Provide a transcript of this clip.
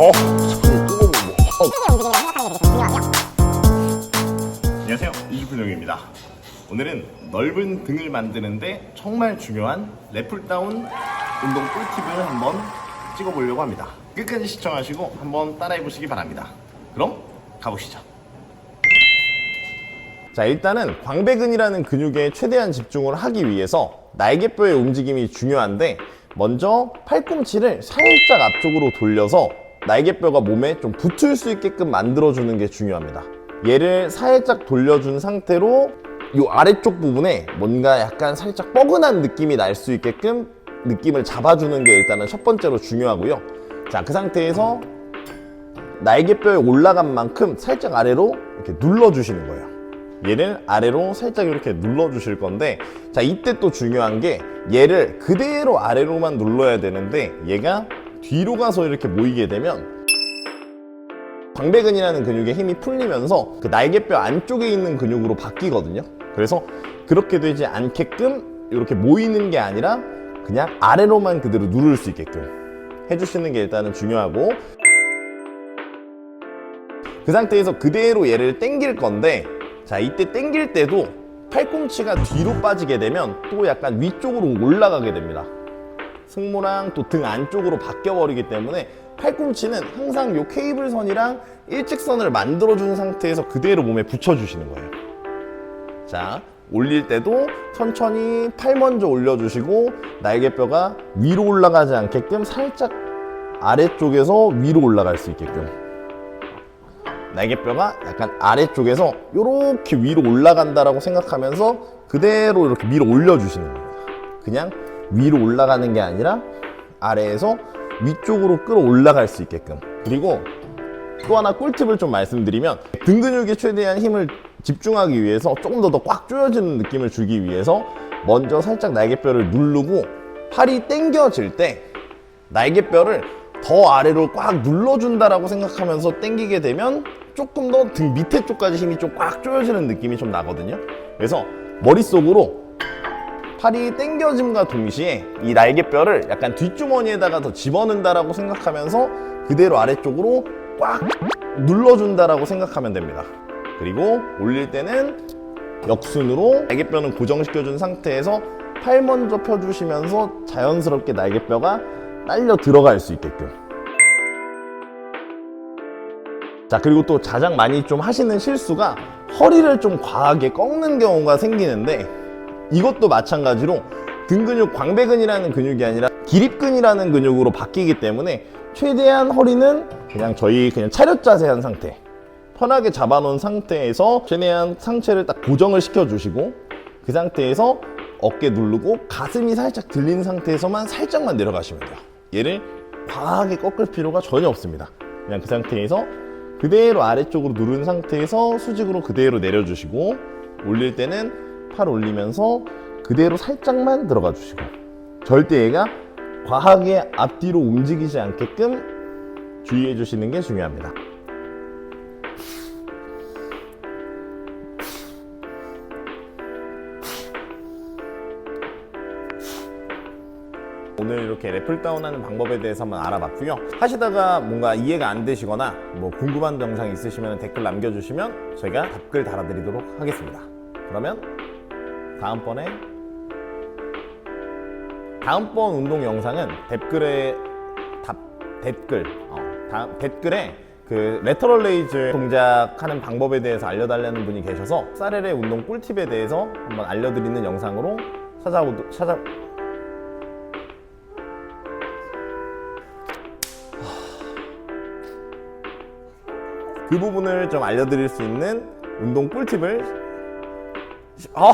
어, 잠깐만, 뜨거워. 안녕하세요. 이주필용입니다. 오늘은 넓은 등을 만드는데 정말 중요한 래플다운 운동 꿀팁을 한번 찍어보려고 합니다. 끝까지 시청하시고 한번 따라해 보시기 바랍니다. 그럼 가보시죠. 자 일단은 광배근이라는 근육에 최대한 집중을 하기 위해서 날개뼈의 움직임이 중요한데 먼저 팔꿈치를 살짝 앞쪽으로 돌려서 날개뼈가 몸에 좀 붙을 수 있게끔 만들어주는 게 중요합니다 얘를 살짝 돌려준 상태로 이 아래쪽 부분에 뭔가 약간 살짝 뻐근한 느낌이 날 수 있게끔 느낌을 잡아주는 게 일단은 첫 번째로 중요하고요 자 그 상태에서 날개뼈에 올라간 만큼 살짝 아래로 이렇게 눌러주시는 거예요. 얘를 아래로 살짝 이렇게 눌러주실 건데, 자, 이때 또 중요한 게 얘를 그대로 아래로만 눌러야 되는데, 얘가 뒤로 가서 이렇게 모이게 되면, 광배근이라는 근육의 힘이 풀리면서 그 날개뼈 안쪽에 있는 근육으로 바뀌거든요. 그래서 그렇게 되지 않게끔 이렇게 모이는 게 아니라 그냥 아래로만 그대로 누를 수 있게끔 해주시는 게 일단은 중요하고, 그 상태에서 그대로 얘를 당길 건데 자 이때 당길 때도 팔꿈치가 뒤로 빠지게 되면 또 약간 위쪽으로 올라가게 됩니다 승모랑 또 등 안쪽으로 바뀌어 버리기 때문에 팔꿈치는 항상 요 케이블 선이랑 일직선을 만들어 준 상태에서 그대로 몸에 붙여 주시는 거예요 자 올릴 때도 천천히 팔 먼저 올려 주시고 날개뼈가 위로 올라가지 않게끔 살짝 아래쪽에서 위로 올라갈 수 있게끔 날개뼈가 약간 아래쪽에서 이렇게 위로 올라간다라고 생각하면서 그대로 이렇게 밀어 올려주시는 겁니다. 그냥 위로 올라가는 게 아니라 아래에서 위쪽으로 끌어 올라갈 수 있게끔. 그리고 또 하나 꿀팁을 좀 말씀드리면 등 근육에 최대한 힘을 집중하기 위해서 조금 더 더 꽉 조여지는 느낌을 주기 위해서 먼저 살짝 날개뼈를 누르고 팔이 당겨질 때 날개뼈를 더 아래로 꽉 눌러준다라고 생각하면서 당기게 되면 조금 더 등 밑에 쪽까지 힘이 좀 꽉 조여지는 느낌이 좀 나거든요. 그래서 머릿속으로 팔이 당겨짐과 동시에 이 날개뼈를 약간 뒷주머니에다가 더 집어넣는다라고 생각하면서 그대로 아래쪽으로 꽉 눌러준다라고 생각하면 됩니다. 그리고 올릴 때는 역순으로 날개뼈는 고정시켜준 상태에서 팔 먼저 펴주시면서 자연스럽게 날개뼈가 딸려 들어갈 수 있게끔. 자, 그리고 또 가장 많이 좀 하시는 실수가 허리를 좀 과하게 꺾는 경우가 생기는데 이것도 마찬가지로 등 근육 광배근이라는 근육이 아니라 기립근이라는 근육으로 바뀌기 때문에 최대한 허리는 그냥 저희 그냥 차렷 자세한 상태 편하게 잡아놓은 상태에서 최대한 상체를 딱 고정을 시켜주시고 그 상태에서 어깨 누르고 가슴이 살짝 들린 상태에서만 살짝만 내려가시면 돼요. 얘를 과하게 꺾을 필요가 전혀 없습니다. 그냥 그 상태에서 그대로 아래쪽으로 누른 상태에서 수직으로 그대로 내려주시고 올릴 때는 팔 올리면서 그대로 살짝만 들어가 주시고 절대 얘가 과하게 앞뒤로 움직이지 않게끔 주의해 주시는 게 중요합니다. 오늘 이렇게 래플다운 하는 방법에 대해서 한번 알아봤고요. 하시다가 뭔가 이해가 안 되시거나 뭐 궁금한 영상 있으시면 댓글 남겨주시면 저희가 답글 달아드리도록 하겠습니다. 그러면 다음번에 다음번 운동 영상은 댓글에 답 댓글 어, 다음 댓글에 그 레터럴 레이즈 동작하는 방법에 대해서 알려달라는 분이 계셔서 사레레 운동 꿀팁에 대해서 한번 알려드리는 영상으로 찾아오 찾아 그 부분을 좀 알려드릴 수 있는 운동 꿀팁을 아